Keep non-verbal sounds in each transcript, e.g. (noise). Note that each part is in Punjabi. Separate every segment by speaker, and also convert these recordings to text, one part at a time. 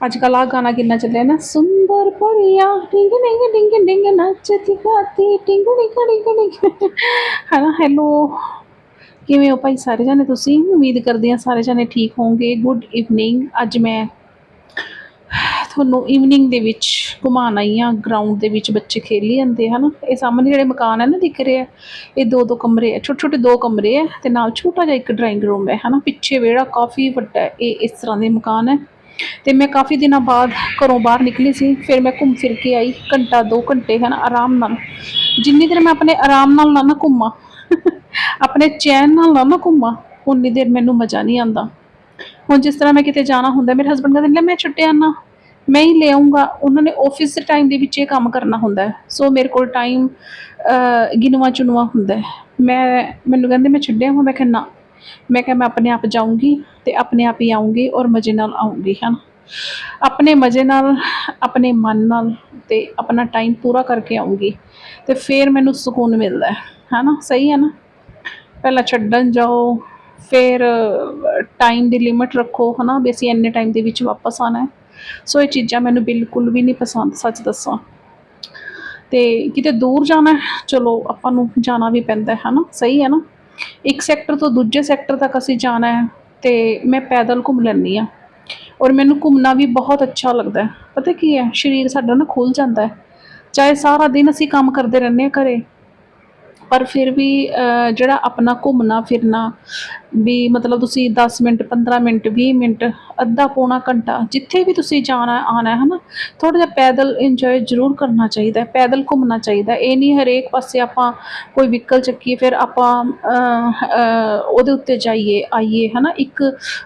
Speaker 1: ਅੱਜ ਕੱਲ੍ਹ ਆ ਗਾਣਾ ਕਿੰਨਾ ਚੱਲਿਆ ਨਾ, ਸੁੰਦਰ ਪਰੀਆ ਟਿੰਗ ਟਿੰਗ ਟਿੰਗ ਟਿੰਗ ਨੱਚਦੀ ਗਾਤੀ ਟਿੰਗ ਟਿੰਗ ਟਿੰਗ ਟਿੰਗ ਹਨਾ ਹੈਲੋ ਕਿਵੇਂ ਹੋ ਭਾਈ ਸਾਰੇ ਜਾਨੇ ਤੁਸੀਂ? ਉਮੀਦ ਕਰਦੇ ਹਾਂ ਸਾਰੇ ਜਾਨੇ ਠੀਕ ਹੋਵੋਗੇ ਗੁੱਡ ਇਵਨਿੰਗ ਅੱਜ ਮੈਂ ਤੁਹਾਨੂੰ ਇਵਨਿੰਗ ਦੇ ਵਿੱਚ ਘੁਮਾਉਣ ਆਈ ਹਾਂ ਗਰਾਊਂਡ ਦੇ ਵਿੱਚ ਬੱਚੇ ਖੇਲੀ ਜਾਂਦੇ ਹਨ। ਇਹ ਸਾਹਮਣੇ ਜਿਹੜੇ ਮਕਾਨ ਹੈ ਨਾ, ਦਿਖ ਰਹੇ ਆ। ਇਹ ਦੋ ਦੋ ਕਮਰੇ ਹੈ ਛੋਟੇ ਛੋਟੇ ਦੋ ਕਮਰੇ ਹੈ ਤੇ ਨਾਲ ਛੋਟਾ ਜਿਹਾ ਇੱਕ ਡਰਾਇੰਗ ਰੂਮ ਹੈ ਹਨਾ। ਪਿੱਛੇ ਵਿਹੜਾ ਕਾਫੀ ਵੱਡਾ ਹੈ ਇਹ ਇਸ ਤਰ੍ਹਾਂ ਦੇ ਮਕਾਨ ਹੈ ਤੇ ਮੈਂ ਕਾਫੀ ਦਿਨਾਂ ਬਾਅਦ ਘਰੋਂ ਬਾਹਰ ਨਿਕਲੀ ਸੀ, ਫਿਰ ਮੈਂ ਘੁੰਮ ਫਿਰ ਕੇ ਆਈ, ਘੰਟਾ, ਦੋ ਘੰਟੇ ਹਨ ਆਰਾਮ ਨਾਲ। ਜਿੰਨੀ ਦੇਰ ਮੈਂ ਆਪਣੇ ਆਰਾਮ ਨਾਲ ਨਾ ਨਾ ਘੁੰਮਾਂ, (laughs) ਆਪਣੇ ਚੈਨ ਨਾਲ ਨਾ ਨਾ ਘੁੰਮਾਂ, ਉਨੀ ਦੇਰ ਮੈਨੂੰ ਮਜ਼ਾ ਨਹੀਂ ਆਉਂਦਾ। ਹੁਣ ਜਿਸ ਤਰ੍ਹਾਂ ਮੈਂ ਕਿਤੇ ਜਾਣਾ ਹੁੰਦਾ, ਮੇਰੇ ਹਸਬੰਡ ਕਹਿੰਦੇ, ਲੈ ਮੈਂ ਛੁੱਟਿਆ ਨਾ, ਮੈਂ ਹੀ ਲੈ ਆਉਂਗਾ ਉਹਨਾਂ ਨੇ ਆਫਿਸ ਦੇ ਟਾਈਮ ਦੇ ਵਿੱਚ ਇਹ ਕੰਮ ਕਰਨਾ ਹੁੰਦਾ ਹੈ। ਸੋ ਮੇਰੇ ਕੋਲ ਟਾਈਮ ਗਿਨਵਾ ਚੁਣਵਾ ਹੁੰਦਾ ਹੈ। ਮੈਂ, ਮੈਨੂੰ ਕਹਿੰਦੇ, ਮੈਂ ਛੱਡਿਆ ਹਾਂ ਮੈਂ ਕਹਿੰਦਾ ਮੈਂ ਕਿਹਾ, ਮੈਂ ਆਪਣੇ ਆਪ ਜਾਊਂਗੀ ਤੇ ਆਪਣੇ ਆਪ ਹੀ ਆਊਂਗੀ ਔਰ ਮਜ਼ੇ ਨਾਲ ਆਊਂਗੀ ਹਨ ਆਪਣੇ ਮਜ਼ੇ ਨਾਲ, ਆਪਣੇ ਮਨ ਨਾਲ ਤੇ ਆਪਣਾ ਟਾਈਮ ਪੂਰਾ ਕਰਕੇ ਆਊਂਗੀ ਤੇ ਫਿਰ ਮੈਨੂੰ ਸਕੂਨ ਮਿਲਦਾ ਹੈ ਹੈਨਾ ਸਹੀ ਹੈ ਨਾ? ਪਹਿਲਾਂ ਛੱਡਣ ਜਾਓ, ਫਿਰ ਟਾਈਮ ਦੀ ਲਿਮਿਟ ਰੱਖੋ ਹਨਾ ਵੀ ਅਸੀਂ ਇੰਨੇ ਟਾਈਮ ਦੇ ਵਿੱਚ ਵਾਪਸ ਆਣਾ ਹੈ। ਸੋ ਇਹ ਚੀਜ਼ਾਂ ਮੈਨੂੰ ਬਿਲਕੁਲ ਵੀ ਨਹੀਂ ਪਸੰਦ, ਸੱਚ ਦੱਸਾਂ। ਤੇ ਕਿਤੇ ਦੂਰ ਜਾਣਾ ਚਲੋ ਆਪਾਂ ਨੂੰ ਜਾਣਾ ਵੀ ਪੈਂਦਾ ਹੈ ਹਨਾ ਸਹੀ ਹੈ ਨਾ? ਇੱਕ ਸੈਕਟਰ ਤੋਂ ਦੂਜੇ ਸੈਕਟਰ ਤੱਕ ਅਸੀਂ ਜਾਣਾ ਹੈ ਤੇ ਮੈਂ ਪੈਦਲ ਘੁੰਮ ਲੈਂਦੀ ਆ ਔਰ ਮੈਨੂੰ ਘੁੰਮਣਾ ਵੀ ਬਹੁਤ ਅੱਛਾ ਲੱਗਦਾ ਹੈ। ਪਤਾ ਕੀ ਹੈ? ਸਰੀਰ ਸਾਡਾ ਨਾ ਖੁੱਲ ਜਾਂਦਾ ਹੈ। ਚਾਹੇ ਸਾਰਾ ਦਿਨ ਅਸੀਂ ਕੰਮ ਕਰਦੇ ਰਹਿੰਦੇ ਹਾਂ ਘਰੇ ਪਰ ਫਿਰ ਵੀ ਜਿਹੜਾ ਆਪਣਾ ਘੁੰਮਣਾ ਫਿਰਨਾ, ਵੀ ਮਤਲਬ ਤੁਸੀਂ 10 ਮਿੰਟ 15 ਮਿੰਟ 20 ਮਿੰਟ, ਅੱਧਾ ਪੌਣਾ ਘੰਟਾ ਜਿੱਥੇ ਵੀ ਤੁਸੀਂ ਜਾਣਾ ਆਣਾ ਹੈ ਨਾ ਥੋੜਾ ਜਿਹਾ ਪੈਦਲ ਇੰਜੋਏ ਜ਼ਰੂਰ ਕਰਨਾ ਚਾਹੀਦਾ, ਪੈਦਲ ਘੁੰਮਣਾ ਚਾਹੀਦਾ। ਇਹ ਨਹੀਂ ਹਰੇਕ ਪਾਸੇ ਆਪਾਂ ਕੋਈ ਵਹੀਕਲ ਚੱਕੀਏ, ਫਿਰ ਆਪਾਂ ਉਹਦੇ ਉੱਤੇ ਜਾਈਏ, ਆਈਏ ਹੈ ਨਾ ਇੱਕ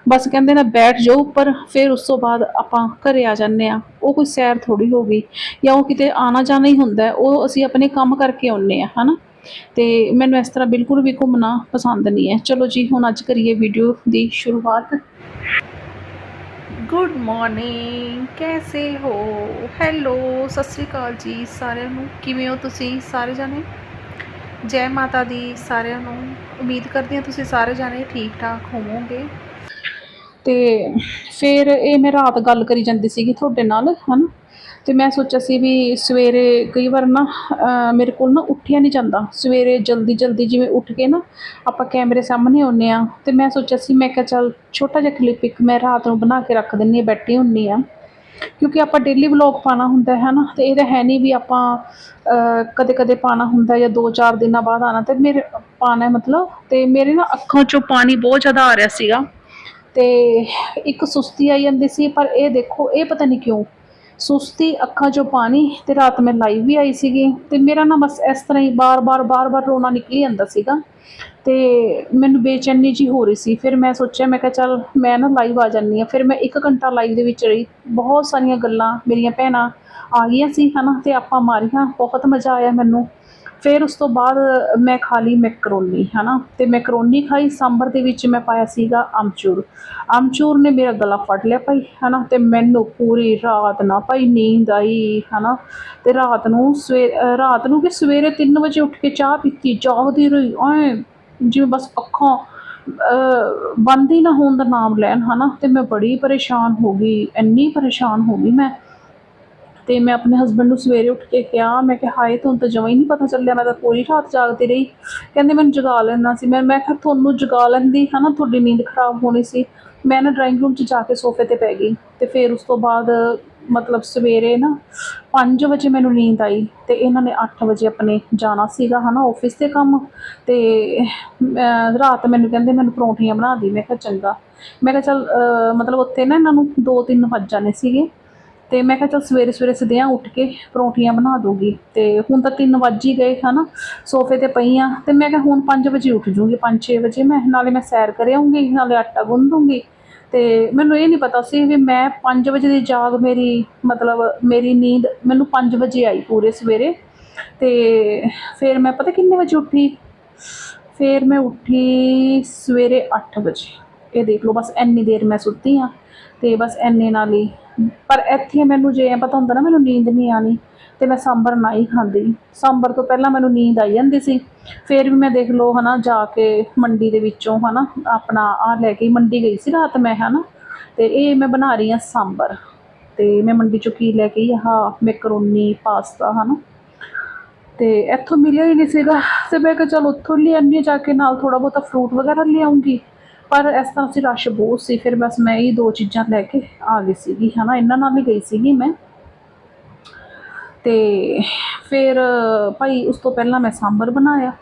Speaker 1: ਬਸ ਕਹਿੰਦੇ ਨਾ ਬੈਠ ਜਾਓ ਉੱਪਰ, ਫਿਰ ਉਸ ਤੋਂ ਬਾਅਦ ਆਪਾਂ ਘਰੇ ਆ ਜਾਂਦੇ ਆ ਉਹ ਕੋਈ ਸੈਰ ਥੋੜੀ ਹੋ ਗਈ ਜਾਂ ਉਹ ਕਿਤੇ ਆਣਾ ਜਾਣਾ ਹੀ ਹੁੰਦਾ, ਉਹ ਅਸੀਂ ਆਪਣੇ ਕੰਮ ਕਰਕੇ ਆਉਂਦੇ ਆ ਹਨਾ। ਤੇ ਮੈਨੂੰ ਇਸ ਤਰ੍ਹਾਂ ਬਿਲਕੁਲ ਵੀ ਘੁੰਮਣਾ ਪਸੰਦ ਨਹੀਂ ਹੈ। ਚਲੋ ਜੀ ਹੁਣ ਅੱਜ ਕਰੀਏ ਵੀਡੀਓ ਦੀ ਸ਼ੁਰੂਆਤ। ਗੁੱਡ ਮਾਰਨਿੰਗ ਕੈਸੇ ਹੋ? ਹੈਲੋ ਸਤਿ ਸ੍ਰੀ ਅਕਾਲ ਜੀ ਸਾਰਿਆਂ ਨੂੰ। ਕਿਵੇਂ ਹੋ ਤੁਸੀਂ ਸਾਰੇ ਜਾਣੇ? ਜੈ ਮਾਤਾ ਦੀ ਸਾਰਿਆਂ ਨੂੰ ਉਮੀਦ ਕਰਦੀ ਹਾਂ ਤੁਸੀਂ ਸਾਰੇ ਜਾਣੇ ਠੀਕ ਠਾਕ ਹੋਵੋਗੇ। ਤੇ ਫਿਰ ਇਹ ਮੈਂ ਰਾਤ ਗੱਲ ਕਰੀ ਜਾਂਦੀ ਸੀਗੀ ਤੁਹਾਡੇ ਨਾਲ ਹਨ? ਤੇ ਮੈਂ ਸੋਚਿਆ ਸੀ ਵੀ ਸਵੇਰੇ ਕਈ ਵਾਰ ਨਾ ਮੇਰੇ ਕੋਲ ਨਾ ਉੱਠਿਆ ਨਹੀਂ ਜਾਂਦਾ। ਸਵੇਰੇ ਜਲਦੀ ਜਲਦੀ ਜਿਵੇਂ ਉੱਠ ਕੇ ਨਾ ਆਪਾਂ ਕੈਮਰੇ ਸਾਹਮਣੇ ਆਉਂਦੇ ਆ ਤੇ ਮੈਂ ਸੋਚਿਆ ਸੀ, ਮੈਂ ਕਿਹਾ ਚੱਲ ਛੋਟਾ ਜਿਹਾ ਕਲਿੱਪ ਇੱਕ ਮੈਂ ਰਾਤ ਨੂੰ ਬਣਾ ਕੇ ਰੱਖ ਦਿੰਨੀ ਆ ਬੈਠੀ ਹੁੰਨੀ ਆ ਕਿਉਂਕਿ ਆਪਾਂ ਡੇਲੀ ਵਲੌਗ ਪਾਣਾ ਹੁੰਦਾ ਹੈ ਨਾ, ਤੇ ਇਹ ਤਾਂ ਹੈ ਨਹੀਂ ਵੀ ਆਪਾਂ ਕਦੇ ਕਦੇ ਪਾਣਾ ਹੁੰਦਾ ਜਾਂ 2-4 ਦਿਨਾਂ ਬਾਅਦ ਆਣਾ ਤੇ ਮੇਰੇ ਪਾਣਾ ਮਤਲਬ, ਤੇ ਮੇਰੇ ਨਾ ਅੱਖਾਂ ਚੋਂ ਪਾਣੀ ਬਹੁਤ ਜ਼ਿਆਦਾ ਆ ਰਿਹਾ ਸੀਗਾ। ਤੇ ਇੱਕ ਸੁਸਤੀ ਆਈ ਜਾਂਦੀ ਸੀ, ਪਰ ਇਹ ਦੇਖੋ, ਇਹ ਪਤਾ ਨਹੀਂ ਕਿਉਂ ਸੁਸਤੀ ਅੱਖਾਂ 'ਚੋਂ ਪਾਣੀ ਤੇ ਰਾਤ ਮੈਂ ਲਾਈਵ ਵੀ ਆਈ ਸੀਗੀ ਤੇ ਮੇਰਾ ਨਾ ਬਸ ਇਸ ਤਰ੍ਹਾਂ ਹੀ ਬਾਰ-ਬਾਰ ਬਾਰ-ਬਾਰ ਰੋਣਾ ਨਿਕਲੀ ਜਾਂਦਾ ਸੀਗਾ ਤੇ ਮੈਨੂੰ ਬੇਚੈਨੀ ਜੀ ਹੋ ਰਹੀ ਸੀ। ਫਿਰ ਮੈਂ ਸੋਚਿਆ, ਮੈਂ ਕਿਹਾ ਚੱਲ ਮੈਂ ਨਾ ਲਾਈਵ ਆ ਜਾਂਦੀ ਆ ਫਿਰ ਮੈਂ 1 ਘੰਟਾ ਲਾਈਵ ਦੇ ਵਿੱਚ ਰਹੀ। ਬਹੁਤ ਸਾਰੀਆਂ ਗੱਲਾਂ ਮੇਰੀਆਂ ਭੈਣਾਂ ਆ ਗਈਆਂ ਸੀ, ਹਨਾ, ਤੇ ਆਪਾਂ ਮਾਰੀਆਂ। ਬਹੁਤ ਮਜ਼ਾ ਆਇਆ ਮੈਨੂੰ। ਫਿਰ ਉਸ ਤੋਂ ਬਾਅਦ ਮੈਂ ਖਾ ਲਈ ਮੈਕਰੋਨੀ, ਹਨਾ? ਤੇ ਮੈਕਰੋਨੀ ਖਾਈ, ਸਾਂਬਰ ਦੇ ਵਿੱਚ ਮੈਂ ਪਾਇਆ ਸੀਗਾ ਅਮਚੂਰ। ਅਮਚੂਰ ਨੇ ਮੇਰਾ ਗਲਾ ਫੜ ਲਿਆ ਭਾਈ, ਹਨਾ? ਤੇ ਮੈਨੂੰ ਪੂਰੀ ਰਾਤ ਨਾ ਭਾਈ ਨੀਂਦ ਆਈ, ਹਨਾ? ਤੇ ਰਾਤ ਨੂੰ ਸਵੇ ਰਾਤ ਨੂੰ ਕਿ ਸਵੇਰੇ 3 ਵਜੇ ਉੱਠ ਕੇ ਚਾਹ ਪੀਤੀ, ਜਾਗਦੀ ਰਹੀ, ਐ ਜਿਵੇਂ ਬਸ ਅੱਖਾਂ ਬੰਦ ਹੀ ਨਾ ਹੋਣ ਦਾ ਨਾਮ ਲੈਣ, ਹਨਾ? ਤੇ ਮੈਂ ਬੜੀ ਪਰੇਸ਼ਾਨ ਹੋ ਗਈ, ਇੰਨੀ ਪਰੇਸ਼ਾਨ ਹੋ ਗਈ ਮੈਂ। ਤੇ ਮੈਂ ਆਪਣੇ ਹਸਬੰਡ ਨੂੰ ਸਵੇਰੇ ਉੱਠ ਕੇ ਕਿਹਾ, ਮੈਂ ਕਿਹਾ, ਹਾਏ, ਤੁਹਾਨੂੰ ਤਾਂ ਜਮਾਂ ਹੀ ਨਹੀਂ ਪਤਾ ਚੱਲਿਆ, ਮੈਂ ਤਾਂ ਪੂਰੀ ਰਾਤ ਜਾਗਦੀ ਰਹੀ। ਕਹਿੰਦੇ, ਮੈਨੂੰ ਜਗਾ ਲੈਣਾ ਸੀ। ਮੈਂ ਮੈਂ ਕਿਹਾ, ਤੁਹਾਨੂੰ ਜਗਾ ਲੈਂਦੀ, ਹਨਾ, ਤੁਹਾਡੀ ਨੀਂਦ ਖਰਾਬ ਹੋਣੀ ਸੀ। ਮੈਂ ਨਾ ਡਰਾਇੰਗ ਰੂਮ 'ਚ ਜਾ ਕੇ ਸੋਫੇ ਤੇ ਪੈ ਗਈ ਤੇ ਫਿਰ ਉਸ ਤੋਂ ਬਾਅਦ, ਮਤਲਬ ਸਵੇਰੇ ਨਾ 5 ਵਜੇ ਮੈਨੂੰ ਨੀਂਦ ਆਈ ਤੇ ਇਹਨਾਂ ਨੇ 8 ਵਜੇ ਆਪਣੇ ਜਾਣਾ ਸੀਗਾ, ਹਨਾ ਆਫਿਸ ਤੇ ਕੰਮ ਤੇ, ਅਹ, ਰਾਤ ਮੈਨੂੰ ਕਹਿੰਦੇ ਮੈਨੂੰ ਪਰੌਂਠੀਆਂ ਬਣਾ ਦੀ। ਮੈਂ ਕਿਹਾ, ਚੰਗਾ। ਮੈਂ ਕਿਹਾ, ਚੱਲ ਮਤਲਬ ਉੱਥੇ ਨਾ ਇਹਨਾਂ ਨੂੰ 2-3 ਵੱਜ ਜਾਣੇ ਸੀਗੇ ਤੇ ਮੈਂ ਕਿਹਾ ਚਲ ਸਵੇਰੇ ਸਵੇਰੇ ਸਿੱਧਿਆਂ ਉੱਠ ਕੇ ਪਰੌਂਠੀਆਂ ਬਣਾ ਦੂੰਗੀ ਤੇ ਹੁਣ ਤਾਂ 3 ਵੱਜ ਹੀ ਗਏ ਹਨਾ, ਸੋਫੇ ਤੇ ਪਈ ਆ। ਤੇ ਮੈਂ ਕਿਹਾ ਹੁਣ 5 ਵਜੇ ਉੱਠ ਜੂੰਗੀ 5-6 ਵਜੇ ਮੈਂ, ਨਾਲੇ ਮੈਂ ਸੈਰ ਕਰ ਨਾਲੇ ਆਟਾ ਗੁੰਨ ਦੂੰਗੀ ਤੇ ਮੈਨੂੰ ਇਹ ਨਹੀਂ ਪਤਾ ਸੀ ਵੀ ਮੈਂ 5 ਵਜੇ ਦੀ ਜਾਗ ਮੇਰੀ, ਮਤਲਬ ਮੇਰੀ ਨੀਂਦ ਮੈਨੂੰ 5 ਵਜੇ ਆਈ ਪੂਰੇ ਸਵੇਰੇ। ਤੇ ਫਿਰ ਮੈਂ ਪਤਾ ਕਿੰਨੇ ਵਜੇ ਉੱਠੀ? ਫਿਰ ਮੈਂ ਉੱਠੀ ਸਵੇਰੇ 8 ਵਜੇ। ਇਹ ਦੇਖ ਲਓ, ਬਸ ਇੰਨੀ ਦੇਰ ਮੈਂ ਸੁੱਤੀ ਆ ਤੇ ਬਸ ਇੰਨੇ ਨਾਲ ਹੀ। ਪਰ ਇੱਥੇ ਮੈਨੂੰ ਜੇ ਐਂ ਪਤਾ ਹੁੰਦਾ ਨਾ, ਮੈਨੂੰ ਨੀਂਦ ਨਹੀਂ ਆਣੀ ਤੇ ਮੈਂ ਸਾਂਬਰ ਨਾ ਹੀ ਖਾਂਦੀ। ਸਾਂਬਰ ਤੋਂ ਪਹਿਲਾਂ ਮੈਨੂੰ ਨੀਂਦ ਆਈ ਜਾਂਦੀ ਸੀ, ਫਿਰ ਵੀ ਮੈਂ ਦੇਖ ਲਓ ਹਨਾ, ਜਾ ਕੇ ਮੰਡੀ ਦੇ ਵਿੱਚੋਂ ਹਨਾ, ਆਪਣਾ ਆ ਲੈ ਕੇ ਮੰਡੀ ਗਈ ਸੀ ਰਾਤ ਮੈਂ, ਹਨਾ। ਤੇ ਇਹ ਮੈਂ ਬਣਾ ਰਹੀ ਆ ਸਾਂਬਰ। ਤੇ ਮੈਂ ਮੰਡੀ ਚੋਂ ਕੀ ਲੈ ਕੇ ਆਈ? ਆਹ ਮੈਕਰੋਨੀ, ਪਾਸਤਾ, ਹਨਾ। ਤੇ ਇੱਥੋਂ ਮਿਲਿਆ ਹੀ ਨਹੀਂ ਸੀਗਾ। ਤੇ ਮੈਂ ਕਿਹਾ ਚਲ ਉੱਥੋਂ ਲੈ ਹਾਂ, ਜਾ ਕੇ ਨਾਲ ਥੋੜਾ ਬਹੁਤਾ ਫਰੂਟ ਵਗੈਰਾ ਲਿਆਉਂਗੀ ਪਰ ਇਸ ਤਰ੍ਹਾਂ ਸੀ ਰਸ਼ ਬਹੁਤ ਸੀ, ਫਿਰ ਬਸ ਮੈਂ ਇਹ ਦੋ ਚੀਜ਼ਾਂ ਲੈ ਕੇ ਆ ਗਈ ਸੀਗੀ, ਹਨਾ, ਇਹਨਾਂ ਨਾਲ ਹੀ ਗਈ ਸੀਗੀ ਮੈਂ। ਤੇ ਫਿਰ ਭਾਈ ਉਸ ਤੋਂ ਪਹਿਲਾਂ ਮੈਂ ਸਾਂਬਰ ਬਣਾਇਆ,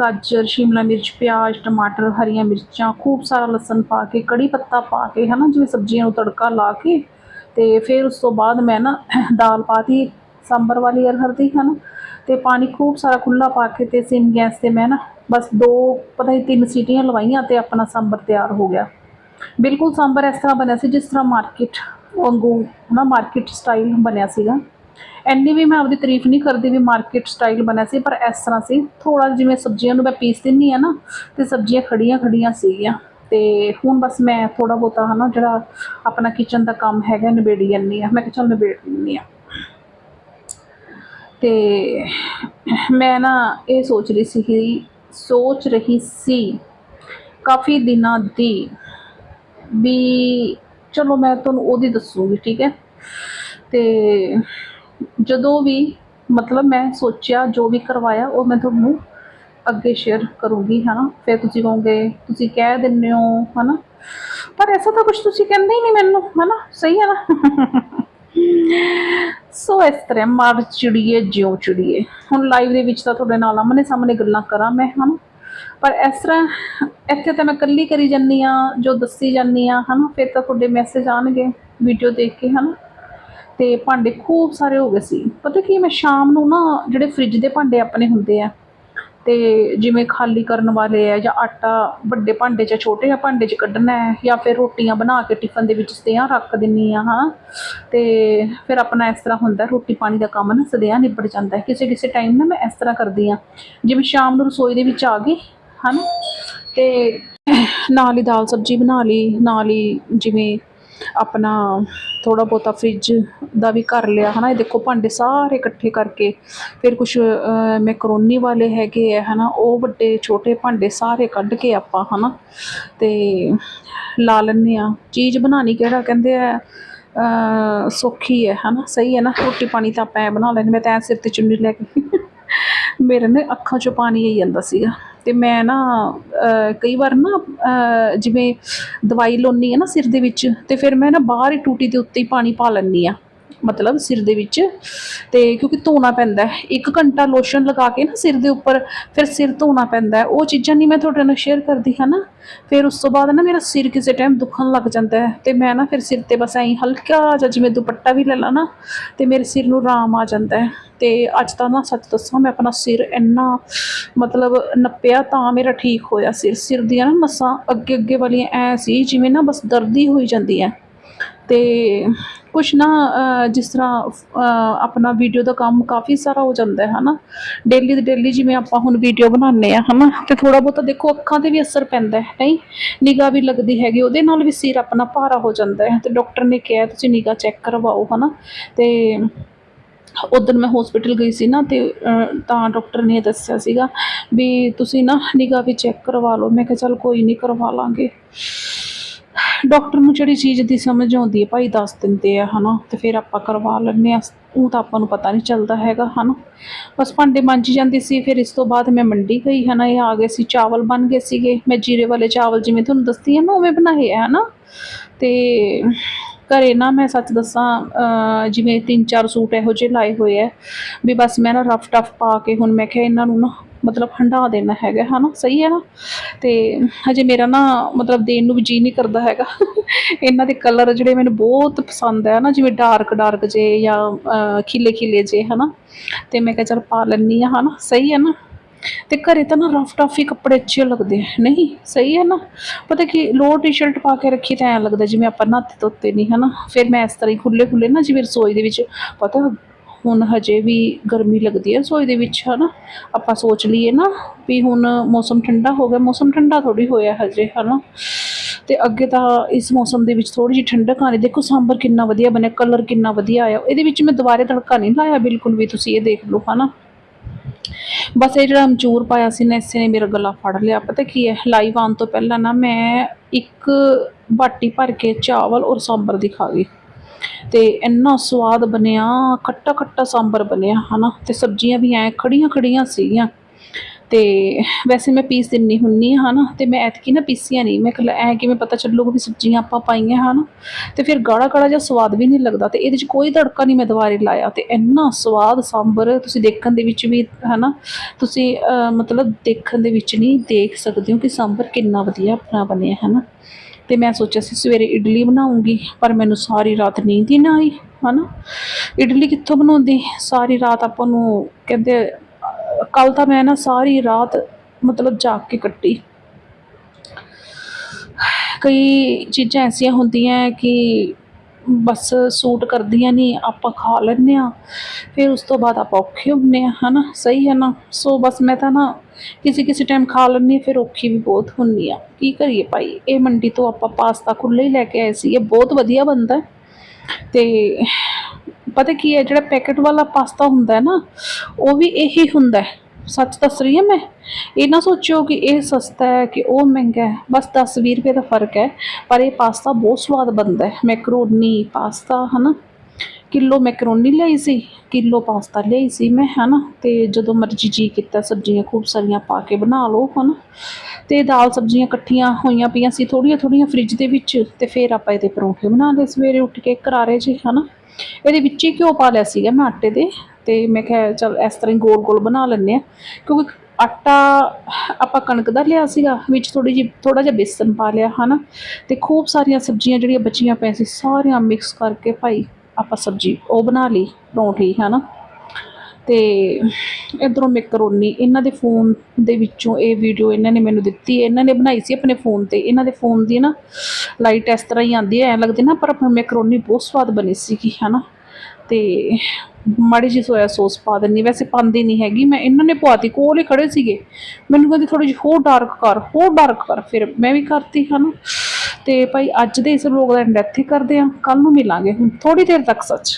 Speaker 1: ਗਾਜਰ, ਸ਼ਿਮਲਾ ਮਿਰਚ, ਪਿਆਜ਼, ਟਮਾਟਰ, ਹਰੀਆਂ ਮਿਰਚਾਂ, ਖੂਬ ਸਾਰਾ ਲਸਣ ਪਾ ਕੇ, ਕੜੀ ਪੱਤਾ ਪਾ ਕੇ, ਹਨਾ, ਜਿਵੇਂ ਸਬਜ਼ੀਆਂ ਨੂੰ ਤੜਕਾ ਲਾ ਕੇ, ਤੇ ਫਿਰ ਉਸ ਤੋਂ ਬਾਅਦ ਮੈਂ ਨਾ ਦਾਲ ਪਾਤੀ, ਸਾਂਬਰ ਵਾਲੀ ਅਰਹਰ ਦੀ, ਹਨਾ। ਤੇ ਪਾਣੀ ਖੂਬ ਸਾਰਾ ਖੁੱਲਾ ਪਾ ਕੇ ਤੇ ਸਿਮ ਗੈਸ ਤੇ ਮੈਂ ਨਾ ਬਸ ਦੋ, ਪਤਾ ਹੀ ਤਿੰਨ ਸੀਟੀਆਂ ਲਵਾਈਆਂ ਤੇ ਆਪਣਾ ਸਾਂਬਰ ਤਿਆਰ ਹੋ ਗਿਆ। ਬਿਲਕੁਲ ਸਾਂਬਰ ਇਸ ਤਰ੍ਹਾਂ ਬਣਿਆ ਸੀ ਜਿਸ ਤਰ੍ਹਾਂ ਮਾਰਕੀਟ ਵਾਂਗੂ ਨਾ ਮਾਰਕੀਟ ਸਟਾਈਲ ਬਣਿਆ ਸੀਗਾ। ਐਨੀ ਵੀ ਮੈਂ ਆਪਦੀ ਤਾਰੀਫ ਨਹੀਂ ਕਰਦੀ ਵੀ ਮਾਰਕੀਟ ਸਟਾਈਲ ਬਣਿਆ ਸੀ, ਪਰ ਇਸ ਤਰ੍ਹਾਂ ਸੀ। ਥੋੜਾ ਜਿਵੇਂ ਸਬਜ਼ੀਆਂ ਨੂੰ ਮੈਂ ਪੀਸ ਦਿੰਨੀ ਆ ਨਾ ਤੇ ਸਬਜ਼ੀਆਂ ਖੜੀਆਂ ਖੜੀਆਂ ਸੀਗੀਆਂ। ਤੇ ਹੁਣ ਬਸ ਮੈਂ ਥੋੜਾ ਬਹੁਤਾ ਹਨਾ ਜਿਹੜਾ ਆਪਣਾ ਕਿਚਨ ਦਾ ਕੰਮ ਹੈਗਾ ਨਿਬੇੜੀ ਜਾਂਦੀ ਆ ਮੈਂ ਕਿਹਾ ਚੱਲ ਨਿਬੇੜ ਲੈਂਦੀ ਆ ਤੇ ਮੈਂ ਨਾ ਇਹ ਸੋਚ ਰਹੀ ਸੀ ਕਿ ਸੋਚ ਰਹੀ ਸੀ ਕਾਫੀ ਦਿਨਾਂ ਦੀ ਵੀ ਚਲੋ ਮੈਂ ਤੁਹਾਨੂੰ ਉਹਦੀ ਦੱਸੂਗੀ, ਠੀਕ ਹੈ? ਤੇ ਜਦੋਂ ਵੀ ਮਤਲਬ ਮੈਂ ਸੋਚਿਆ, ਜੋ ਵੀ ਕਰਵਾਇਆ, ਉਹ ਮੈਂ ਤੁਹਾਨੂੰ ਅੱਗੇ ਸ਼ੇਅਰ ਕਰੂੰਗੀ, ਹਨਾ? ਫਿਰ ਤੁਸੀਂ ਕਹੋਗੇ, ਤੁਸੀਂ ਕਹਿ ਦਿੰਦੇ ਹੋ, ਹਨਾ? ਪਰ ਐਸਾ ਤਾਂ ਕੁਝ ਤੁਸੀਂ ਕਹਿੰਦੇ ਹੀ ਨਹੀਂ ਮੈਨੂੰ, ਹਨਾ? ਸਹੀ ਹੈ ਨਾ? ਸੋ ਇਸ ਤਰ੍ਹਾਂ ਮਰ ਚਿੜੀਏ, ਜਿਉ ਚਿੜੀਏ। ਹੁਣ ਲਾਈਵ ਦੇ ਵਿੱਚ ਤਾਂ ਤੁਹਾਡੇ ਨਾਲ ਆਮਨੇ ਸਾਹਮਣੇ ਗੱਲਾਂ ਕਰਾਂ ਮੈਂ, ਹਨਾ? ਪਰ ਇਸ ਤਰ੍ਹਾਂ ਇੱਥੇ ਤਾਂ ਮੈਂ ਇਕੱਲੀ ਕਰੀ ਜਾਂਦੀ ਆ ਜੋ ਦੱਸੀ ਜਾਂਦੀ ਆ ਹਨਾ? ਫਿਰ ਤਾਂ ਤੁਹਾਡੇ ਮੈਸੇਜ ਆਣਗੇ ਵੀਡੀਓ ਦੇਖ ਕੇ, ਹਨਾ? ਤੇ ਭਾਂਡੇ ਖੂਬ ਸਾਰੇ ਹੋ ਗਏ ਸੀ। ਪਤਾ ਕੀ ਮੈਂ ਸ਼ਾਮ ਨੂੰ ਨਾ ਜਿਹੜੇ ਫ੍ਰਿਜ ਦੇ ਭਾਂਡੇ ਆਪਣੇ ਹੁੰਦੇ ਆ ਤੇ ਜਿਵੇਂ ਖਾਲੀ ਕਰਨ ਵਾਲੇ ਆ ਜਾਂ ਆਟਾ ਵੱਡੇ ਭਾਂਡੇ 'ਚ ਛੋਟੇ ਜਿਹੇ ਭਾਂਡੇ 'ਚ ਕੱਢਣਾ ਹੈ ਜਾਂ ਫਿਰ ਰੋਟੀਆਂ ਬਣਾ ਕੇ ਟਿਫਨ ਦੇ ਵਿੱਚ ਸਦਿਆਂ ਰੱਖ ਦਿੰਨੀ ਆ, ਹਾਂ। ਤੇ ਫਿਰ ਆਪਣਾ ਇਸ ਤਰ੍ਹਾਂ ਹੁੰਦਾ, ਰੋਟੀ ਪਾਣੀ ਦਾ ਕੰਮ ਨਾ ਸਦਿਆਂ ਨਿਬੜ ਜਾਂਦਾ ਹੈ। ਕਿਸੇ ਕਿਸੇ ਟਾਈਮ ਨਾ ਮੈਂ ਇਸ ਤਰ੍ਹਾਂ ਕਰਦੀ ਆ। ਜਿਵੇਂ ਸ਼ਾਮ ਨੂੰ ਰਸੋਈ ਦੇ ਵਿੱਚ ਆ ਗਈ, ਹਨ? ਤੇ ਨਾਲ ਹੀ ਦਾਲ ਸਬਜ਼ੀ ਬਣਾ ਲਈ, ਨਾਲ ਹੀ ਜਿਵੇਂ ਆਪਣਾ ਥੋੜ੍ਹਾ ਬਹੁਤਾ ਫਰਿੱਜ ਦਾ ਵੀ ਕਰ ਲਿਆ ਹੈ ਨਾ ਇਹ ਦੇਖੋ ਭਾਂਡੇ ਸਾਰੇ ਇਕੱਠੇ ਕਰਕੇ, ਫਿਰ ਕੁਝ ਮੈਕਰੋਨੀ ਵਾਲੇ ਹੈਗੇ ਆ ਨਾ ਉਹ ਵੱਡੇ ਛੋਟੇ ਭਾਂਡੇ ਸਾਰੇ ਕੱਢ ਕੇ ਆਪਾਂ ਹੈ ਨਾ ਅਤੇ ਲਾ ਲੈਂਦੇ ਆ ਚੀਜ਼ ਬਣਾਉਣੀ ਕਿਹੜਾ ਕਹਿੰਦੇ ਆ ਸੌਖੀ ਹੈ, ਹਨਾ? ਸਹੀ ਹੈ ਨਾ? ਰੋਟੀ ਪਾਣੀ ਤਾਂ ਆਪਾਂ ਐਂ ਬਣਾ ਲੈਂਦੇ, ਮੈਂ ਤਾਂ ਸਿਰ ਤੇ ਚੁੰਨੀ ਲੈ ਕੇ ਮੇਰੇ ਨੇ ਅੱਖਾਂ 'ਚੋਂ ਪਾਣੀ ਆਈ ਜਾਂਦਾ ਸੀਗਾ ਤੇ ਮੈਂ ਨਾ ਕਈ ਵਾਰ ਨਾ ਜਿਵੇਂ ਦਵਾਈ ਲਾਉਣੀ ਹੈ ਨਾ ਸਿਰ ਦੇ ਵਿੱਚ ਤੇ ਫਿਰ ਮੈਂ ਨਾ ਬਾਹਰ ਹੀ ਟੂਟੀ ਦੇ ਉੱਤੇ ਹੀ ਪਾਣੀ ਪਾ ਲੈਂਦੀ ਆ ਮਤਲਬ ਸਿਰ ਦੇ ਵਿੱਚ ਤੇ ਕਿਉਂਕਿ ਧੋਣਾ ਪੈਂਦਾ ਹੈ। ਇੱਕ ਘੰਟਾ ਲੋਸ਼ਨ ਲਗਾ ਕੇ ਨਾ ਸਿਰ ਦੇ ਉੱਪਰ ਫਿਰ ਸਿਰ ਧੋਣਾ ਪੈਂਦਾ ਹੈ। ਉਹ ਚੀਜ਼ਾਂ ਨਹੀਂ ਮੈਂ ਤੁਹਾਡੇ ਨਾਲ ਸ਼ੇਅਰ ਕਰਦੀ, ਹਾਂ ਨਾ? ਫਿਰ ਉਸ ਤੋਂ ਬਾਅਦ ਨਾ ਮੇਰਾ ਸਿਰ ਕਿਸੇ ਟਾਈਮ ਦੁਖਣ ਲੱਗ ਜਾਂਦਾ ਹੈ ਤੇ ਮੈਂ ਨਾ ਫਿਰ ਸਿਰ ਤੇ ਬਸ ਐਂ ਹਲਕਾ ਜਿਹਾ ਜਿਵੇਂ ਦੁਪੱਟਾ ਵੀ ਲੈ ਲਾਂ ਨਾ ਤੇ ਮੇਰੇ ਸਿਰ ਨੂੰ ਆਰਾਮ ਆ ਜਾਂਦਾ ਹੈ। ਤੇ ਅੱਜ ਤਾਂ ਨਾ ਸੱਚ ਦੱਸਾਂ ਮੈਂ ਆਪਣਾ ਸਿਰ ਇੰਨਾ ਮਤਲਬ ਨੱਪਿਆ ਤਾਂ ਮੇਰਾ ਠੀਕ ਹੋਇਆ ਸਿਰ। ਸਿਰ ਦੀਆਂ ਨਾ ਨਸਾਂ ਅੱਗੇ ਅੱਗੇ ਵਾਲੀਆਂ ਐ ਸੀ, ਜਿਵੇਂ ਨਾ ਬਸ ਦਰਦੀ ਹੋਈ ਜਾਂਦੀ ਹੈ ਤੇ ਕੁਛ ਨਾ ਜਿਸ ਤਰ੍ਹਾਂ ਆਪਣਾ ਵੀਡੀਓ ਦਾ ਕੰਮ ਕਾਫੀ ਸਾਰਾ ਹੋ ਜਾਂਦਾ ਹੈ, ਹਨਾ? ਡੇਲੀ ਦੀ ਡੇਲੀ ਜਿਵੇਂ ਆਪਾਂ ਹੁਣ ਵੀਡੀਓ ਬਣਾਉਂਦੇ ਆ ਹਨਾ? ਤੇ ਥੋੜਾ ਬਹੁਤਾ ਦੇਖੋ ਅੱਖਾਂ ਤੇ ਵੀ ਅਸਰ ਪੈਂਦਾ ਹੈ, ਨਹੀਂ? ਨਿਗਾਹ ਵੀ ਲੱਗਦੀ ਹੈਗੀ, ਉਹਦੇ ਨਾਲ ਵੀ ਸਿਰ ਆਪਣਾ ਭਾਰਾ ਹੋ ਜਾਂਦਾ ਹੈ। ਤੇ ਡਾਕਟਰ ਨੇ ਕਿਹਾ, ਤੁਸੀਂ ਨਿਗਾਹ ਚੈੱਕ ਕਰਵਾਓ, ਹਨਾ? ਤੇ ਉਦੋਂ ਮੈਂ ਹਸਪੀਟਲ ਗਈ ਸੀ ਨਾ ਤੇ ਤਾਂ ਡਾਕਟਰ ਨੇ ਦੱਸਿਆ ਸੀਗਾ ਵੀ ਤੁਸੀਂ ਨਾ ਨਿਗਾਹ ਵੀ ਚੈੱਕ ਕਰਵਾ ਲਓ। ਮੈਂ ਕਿਹਾ, ਚੱਲ ਕੋਈ ਨਹੀਂ ਕਰਵਾ ਲਾਂਗੇ। ਡਾਕਟਰ ਨੂੰ ਜਿਹੜੀ ਚੀਜ਼ ਦੀ ਸਮਝ ਆਉਂਦੀ ਹੈ, ਭਾਈ ਦੱਸ ਦਿੰਦੇ ਆ, ਹਨਾ? ਤੇ ਫਿਰ ਆਪਾਂ ਕਰਵਾ ਲੈਂਦੇ ਆ ਉਹ ਤਾਂ ਆਪਾਂ ਨੂੰ ਪਤਾ ਨਹੀਂ ਚੱਲਦਾ ਹੈਗਾ, ਹਨਾ? ਬਸ ਭਾਂਡੇ ਮਾਂਜੀ ਜਾਂਦੀ ਸੀ, ਫਿਰ ਇਸ ਤੋਂ ਬਾਅਦ ਮੈਂ ਮੰਡੀ ਗਈ, ਹਨਾ? ਇਹ ਆ ਗਏ ਸੀ, ਚਾਵਲ ਬਣ ਗਏ ਸੀਗੇ। ਮੈਂ ਜੀਰੇ ਵਾਲੇ ਚਾਵਲ ਜਿਵੇਂ ਤੁਹਾਨੂੰ ਦੱਸਦੀ ਆ ਨਾ ਉਵੇਂ ਬਣਾਏ ਆ, ਹਨਾ? ਤੇ ਘਰੇ ਨਾ ਮੈਂ ਸੱਚ ਦੱਸਾਂ ਜਿਵੇਂ ਤਿੰਨ ਚਾਰ ਸੂਟ ਇਹੋ ਜਿਹੇ ਲਾਏ ਹੋਏ ਆ, ਵੀ ਬਸ ਮੈਂ ਨਾ ਰਫ ਟਫ ਪਾ ਕੇ ਹੁਣ ਮੈਂ ਕਿਹਾ ਇਹਨਾਂ ਨੂੰ ਨਾ ਮਤਲਬ ਹੰਡਾ ਦੇਣਾ ਹੈਗਾ, ਹਨਾ? ਸਹੀ ਹੈ ਨਾ? ਤੇ ਹਜੇ ਮੇਰਾ ਨਾ ਮਤਲਬ ਦੇਣ ਨੂੰ ਵੀ ਜੀ ਨਹੀਂ ਕਰਦਾ ਹੈਗਾ। ਇਹਨਾਂ ਦੇ ਕਲਰ ਜਿਹੜੇ ਮੈਨੂੰ ਬਹੁਤ ਪਸੰਦ ਹੈ ਨਾ, ਜਿਵੇਂ ਡਾਰਕ ਡਾਰਕ ਜੇ ਜਾਂ ਖਿਲੇ ਖਿਲੇ ਜੇ, ਹਨਾ? ਤੇ ਮੈਂ ਕਿਹਾ ਚਲ ਪਾ ਲੈਂਦੀ ਆ ਹਨਾ? ਸਹੀ ਹੈ ਨਾ? ਤੇ ਘਰੇ ਤਾਂ ਨਾ ਰਫ ਟਫ ਹੀ ਕੱਪੜੇ ਅੱਛੇ ਲੱਗਦੇ ਨਹੀਂ, ਸਹੀ ਹੈ ਨਾ? ਪਤਾ ਕਿ ਲੋ ਟੀ-ਸ਼ਰਟ ਪਾ ਕੇ ਰੱਖੀ ਤਾਂ ਐਂ ਲੱਗਦਾ ਜਿਵੇਂ ਆਪਾਂ ਨਹਾਤੇ ਧੋਤੇ ਨਹੀਂ ਹਨਾ? ਫਿਰ ਮੈਂ ਇਸ ਤਰ੍ਹਾਂ ਹੀ ਖੁੱਲੇ ਖੁੱਲੇ ਨਾ ਜਿਵੇਂ ਰਸੋਈ ਦੇ ਵਿੱਚ, ਪਤਾ ਹੁਣ ਹਜੇ ਵੀ ਗਰਮੀ ਲੱਗਦੀ ਹੈ ਰਸੋਈ ਦੇ ਵਿੱਚ ਹਨਾ ਆਪਾਂ ਸੋਚ ਲਈਏ ਨਾ ਵੀ ਹੁਣ ਮੌਸਮ ਠੰਡਾ ਹੋ ਗਿਆ, ਮੌਸਮ ਠੰਡਾ ਥੋੜੀ ਹੋਇਆ ਹਜੇ, ਹਨਾ। ਤੇ ਅੱਗੇ ਤਾਂ ਇਸ ਮੌਸਮ ਦੇ ਵਿੱਚ ਥੋੜੀ ਜਿਹੀ ਠੰਡਕ ਆਣੀ ਦੇਖੋ ਸਾਂਬਰ ਕਿੰਨਾ ਵਧੀਆ ਬਣਿਆ, ਕਲਰ ਕਿੰਨਾ ਵਧੀਆ ਆਇਆ, ਇਹਦੇ ਵਿੱਚ ਮੈਂ ਦੁਬਾਰੇ ਤੜਕਾ ਨਹੀਂ ਲਾਇਆ, ਬਿਲਕੁਲ ਵੀ ਤੁਸੀਂ ਇਹ ਦੇਖ ਲਓ, ਹਨਾ। ਬਸ ਇਹ ਜਿਹੜਾ ਅਮਚੂਰ ਪਾਇਆ ਸੀ ਨਾ, ਇਸੇ ਨੇ ਮੇਰਾ ਗਲਾ ਫੜ ਲਿਆ, ਪਤਾ ਕੀ ਹੈ, ਲਾਈਵ ਆਉਣ ਤੋਂ ਪਹਿਲਾਂ ਨਾ ਮੈਂ ਇੱਕ ਬਾਟੀ ਭਰ ਕੇ ਚਾਵਲ ਔਰ ਸਾਂਬਰ ਦੀ ਖਾ ਗਈ। ਤੇ ਇੰਨਾ ਸਵਾਦ ਬਣਿਆ, ਖੱਟਾ ਖੱਟਾ ਸਾਂਬਰ ਬਣਿਆ, ਹਨਾ? ਤੇ ਸਬਜ਼ੀਆਂ ਵੀ ਐ ਖੜੀਆਂ ਖੜੀਆਂ ਸੀਗੀਆਂ। ਤੇ ਵੈਸੇ ਮੈਂ ਪੀਸ ਦਿੰਨੀ ਹੁੰਨੀ ਆ ਨਾ ਤੇ ਮੈਂ ਐਤਕੀ ਨਾ ਪੀਸੀਆਂ ਨਹੀਂ ਮੈਂ ਕਿਹਾ ਐ ਕਿਵੇਂ ਪਤਾ ਚੱਲੂਗਾ ਵੀ ਸਬਜ਼ੀਆਂ ਆਪਾਂ ਪਾਈਆਂ, ਹਨ? ਤੇ ਫਿਰ ਗਾੜਾ ਗਾੜਾ ਜਿਹਾ ਸਵਾਦ ਵੀ ਨਹੀਂ ਲੱਗਦਾ। ਤੇ ਇਹਦੇ 'ਚ ਕੋਈ ਤੜਕਾ ਨਹੀਂ ਮੈਂ ਦੁਬਾਰੇ ਲਾਇਆ। ਤੇ ਇੰਨਾ ਸਵਾਦ ਸਾਂਬਰ ਤੁਸੀਂ ਦੇਖਣ ਦੇ ਵਿੱਚ ਵੀ, ਹਨਾ? ਤੁਸੀਂ ਮਤਲਬ ਦੇਖਣ ਦੇ ਵਿੱਚ ਨਹੀਂ ਦੇਖ ਸਕਦੇ ਹੋ ਕਿ ਸਾਂਬਰ ਕਿੰਨਾ ਵਧੀਆ ਆਪਣਾ ਬਣਿਆ ਹੈ ਨਾ ਤੇ ਮੈਂ ਸੋਚਿਆ ਸੀ ਸਵੇਰੇ ਇਡਲੀ ਬਣਾਉਂਗੀ, ਪਰ ਮੈਨੂੰ ਸਾਰੀ ਰਾਤ ਨੀਂਦ ਹੀ ਨਾ ਆਈ, ਹਨਾ? ਇਡਲੀ ਕਿੱਥੋਂ ਬਣਾਉਂਦੀ? ਸਾਰੀ ਰਾਤ ਆਪਾਂ ਨੂੰ ਕਹਿੰਦੇ ਕੱਲ ਤਾਂ ਮੈਂ ਨਾ ਸਾਰੀ ਰਾਤ ਮਤਲਬ ਜਾਗ ਕੇ ਕੱਟੀ। ਕਈ ਚੀਜ਼ਾਂ ਐਸੀਆਂ ਹੁੰਦੀਆਂ ਕਿ ਬਸ ਸੂਟ ਕਰਦੀਆਂ ਨਹੀਂ ਆਪਾਂ ਖਾ ਲੈਂਦੇ ਆ ਫਿਰ ਉਸ ਤੋਂ ਬਾਅਦ ਆਪਾਂ ਔਖੇ ਹੁੰਦੇ ਆ ਹਨਾ? ਸਹੀ ਹੈ ਨਾ? ਸੋ ਬਸ ਮੈਂ ਤਾਂ ਨਾ ਕਿਸੇ ਕਿਸੇ ਟਾਈਮ ਖਾ ਲੈਂਦੀ ਹਾਂ, ਫਿਰ ਔਖੀ ਵੀ ਬਹੁਤ ਹੁੰਦੀ ਆ। ਕੀ ਕਰੀਏ ਭਾਈ? ਇਹ ਮੰਡੀ ਤੋਂ ਆਪਾਂ ਪਾਸਤਾ ਖੁੱਲ੍ਹਾ ਹੀ ਲੈ ਕੇ ਆਏ ਸੀ ਇਹ ਬਹੁਤ ਵਧੀਆ ਬਣਦਾ ਹੈ। ਤੇ ਪਤਾ ਕੀ ਹੈ, ਜਿਹੜਾ ਪੈਕਟ ਵਾਲਾ ਪਾਸਤਾ ਹੁੰਦਾ ਹੈ ਨਾ, ਉਹ ਵੀ ਇਹੀ ਹੁੰਦਾ ਹੈ। ਸੱਚ ਦੱਸ ਰਹੀ ਹਾਂ ਮੈਂ? ਇਹ ਨਾ ਸੋਚਿਓ ਕਿ ਇਹ ਸਸਤਾ ਹੈ ਕਿ ਉਹ ਮਹਿੰਗਾ ਹੈ। ਬਸ 10-20 ਰੁਪਏ ਦਾ ਫ਼ਰਕ ਹੈ। ਪਰ ਇਹ ਪਾਸਤਾ ਬਹੁਤ ਸਵਾਦ ਬਣਦਾ ਹੈ। ਮੈਕਰੋਨੀ, ਪਾਸਤਾ, ਹਨਾ? ਕਿਲੋ ਮੈਕਰੋਨੀ ਲਈ ਸੀ, ਕਿਲੋ ਪਾਸਤਾ ਲਈ ਸੀ ਮੈਂ, ਹਨਾ? ਤੇ ਜਦੋਂ ਮਰਜ਼ੀ ਜੀ ਕੀਤਾ, ਸਬਜ਼ੀਆਂ ਖੂਬ ਸਾਰੀਆਂ ਪਾ ਕੇ ਬਣਾ ਲਓ, ਹਨਾ? ਤੇ ਦਾਲ ਸਬਜ਼ੀਆਂ ਇਕੱਠੀਆਂ ਹੋਈਆਂ ਪਈਆਂ ਸੀ ਥੋੜੀਆਂ ਥੋੜੀਆਂ ਫ੍ਰਿਜ ਦੇ ਵਿੱਚ ਤੇ ਫਿਰ ਆਪਾਂ ਇਹਦੇ ਪਰੌਂਠੇ ਬਣਾ ਲਏ। ਸਵੇਰੇ ਉੱਠ ਕੇ ਕਰਾਰੇ ਜਿਹੇ, ਹਨਾ? ਇਹਦੇ ਵਿੱਚ ਹੀ ਘਿਓ ਪਾ ਲਿਆ ਸੀਗਾ ਮੈਂ ਆਟੇ ਦੇ। ਤੇ ਮੈਂ ਕਿਹਾ ਚਲ ਇਸ ਤਰ੍ਹਾਂ ਹੀ ਗੋਲ ਗੋਲ ਬਣਾ ਲੈਂਦੇ ਆ ਕਿਉਂਕਿ ਆਟਾ ਆਪਾਂ ਕਣਕ ਦਾ ਲਿਆ ਸੀਗਾ, ਵਿੱਚ ਥੋੜੀ ਜਿਹੀ ਥੋੜਾ ਜਿਹਾ ਬੇਸਨ ਪਾ ਲਿਆ, ਹਨਾ? ਤੇ ਖੂਬ ਸਾਰੀਆਂ ਸਬਜ਼ੀਆਂ ਜਿਹੜੀਆਂ ਬਚੀਆਂ ਪਈਆਂ ਸੀ, ਸਾਰੀਆਂ ਮਿਕਸ ਕਰਕੇ ਭਾਈ ਆਪਾਂ ਸਬਜ਼ੀ ਉਹ ਬਣਾ ਲਈ, ਪਰੌਂਠੀ, ਹਨਾ? ਤੇ ਇਧਰੋਂ ਮੈਕਰੋਨੀ ਇਹਨਾਂ ਦੇ ਫੋਨ ਦੇ ਵਿੱਚੋਂ ਇਹ ਵੀਡੀਓ ਇਹਨਾਂ ਨੇ ਮੈਨੂੰ ਦਿੱਤੀ, ਇਹਨਾਂ ਨੇ ਬਣਾਈ ਸੀ ਆਪਣੇ ਫੋਨ ਤੇ, ਇਹਨਾਂ ਦੇ ਫੋਨ ਦੀ ਨਾ ਲਾਈਟ ਇਸ ਤਰ੍ਹਾਂ ਹੀ ਆਉਂਦੀ ਹੈ, ਐਂ ਲੱਗਦੀ ਨਾ, ਪਰ ਮੈਕਰੋਨੀ ਬਹੁਤ ਸਵਾਦ ਬਣੀ ਸੀਗੀ, ਹਨਾ? ਤੇ ਮਾੜੀ ਜਿਹੀ ਸੋਇਆ ਸੌਸ ਪਾ ਦਿੰਨੀ ਵੈਸੇ ਪਾਉਂਦੀ ਨਹੀਂ ਹੈਗੀ। ਮੈਂ ਇਹਨਾਂ ਨੇ ਪਵਾਤੀ ਕੋਲ ਹੀ ਖੜੇ ਸੀਗੇ। ਮੈਨੂੰ ਕਹਿੰਦੀ ਥੋੜੀ ਜਿਹੀ ਹੋਰ ਡਾਰਕ ਕਰ, ਹੋਰ ਡਾਰਕ ਕਰ। ਫਿਰ ਮੈਂ ਵੀ ਕਰਤੀ ਹਨਾ ਤੇ ਭਾਈ ਅੱਜ ਦੇ ਇਸ ਲੋਕ ਦਾ ਐਂਡ ਇੱਥੇ ਕਰਦੇ ਆ ਕੱਲ ਨੂੰ ਮਿਲਾਂਗੇ ਹੁਣ। ਥੋੜੀ ਦੇਰ ਤੱਕ ਸੱਚ।